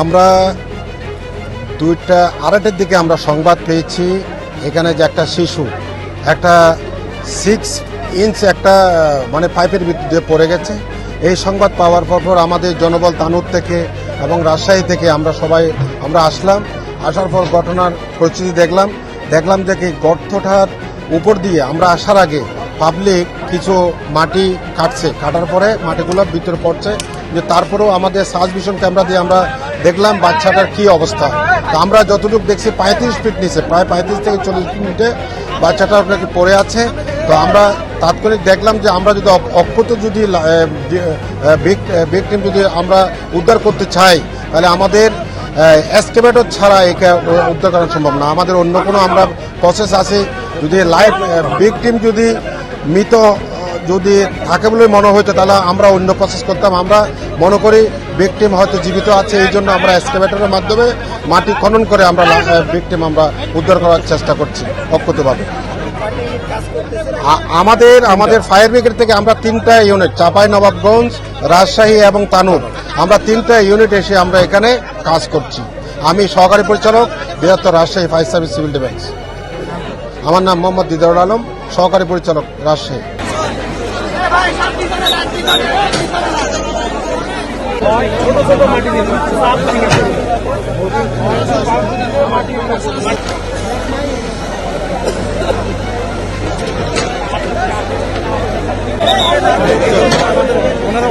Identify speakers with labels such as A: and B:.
A: আমরা দুইটা আড়াইটের দিকে আমরা সংবাদ পেয়েছি। এখানে যে একটা শিশু, একটা সিক্স ইঞ্চ একটা মানে পাইপের ভিতরে পড়ে গেছে। এই সংবাদ পাওয়ার পর পর আমাদের জনবল তানুর থেকে এবং রাজশাহী থেকে আমরা সবাই, আমরা আসলাম। আসার পর ঘটনার পরিস্থিতি দেখলাম। দেখলাম যে কি গর্তটার উপর দিয়ে আমরা আসার আগে পাবলিক কিছু মাটি কাটছে। কাটার পরে মাটিগুলো ভিতরে পড়ছে। যে তারপরেও আমাদের সার্চ ভিশন ক্যামেরা দিয়ে আমরা দেখলাম বাচ্চাটার কি অবস্থা। তো আমরা যতটুকু দেখছি, পঁয়ত্রিশ ফিট নিচে, প্রায় পঁয়ত্রিশ থেকে চল্লিশ মিনিটে বাচ্চাটা আপনাকে পড়ে আছে। তো আমরা তাৎক্ষণিক দেখলাম যে আমরা যদি অক্ষত যদি ভিকটিম যদি আমরা উদ্ধার করতে চাই, তাহলে আমাদের এসকেভেটর ছাড়া একে উদ্ধার করা সম্ভব না। আমাদের অন্য কোনো আমরা প্রসেস আছে, যদি লাইফ ভিকটিম যদি মৃত যদি থাকে বলে মনে হতো তাহলে আমরা অন্য প্রসেস করতাম। আমরা মনে করি ভিকটিম হয়তো জীবিত আছে, এই জন্য আমরা এক্সকেভেটরের মাধ্যমে মাটি খনন করে আমরা ভিকটিম আমরা উদ্ধার করার চেষ্টা করছি, অক্ষতভাবে। আমাদের আমাদের ফায়ার ব্রিগেড থেকে আমরা তিনটা ইউনিট চাপাই, নবাবগঞ্জ, রাজশাহী এবং তানুর, আমরা তিনটা ইউনিট এসে আমরা এখানে কাজ করছি। আমি সহকারী পরিচালক বৃহত্তর Rajshahi fire service civil defence আমার নাম মোহাম্মদ দিদারুল আলম, সহকারী পরিচালক, রাজশাহী।
B: ছোট ছোট মাটি চাপ ভেঙে ফেলবে। ওনারা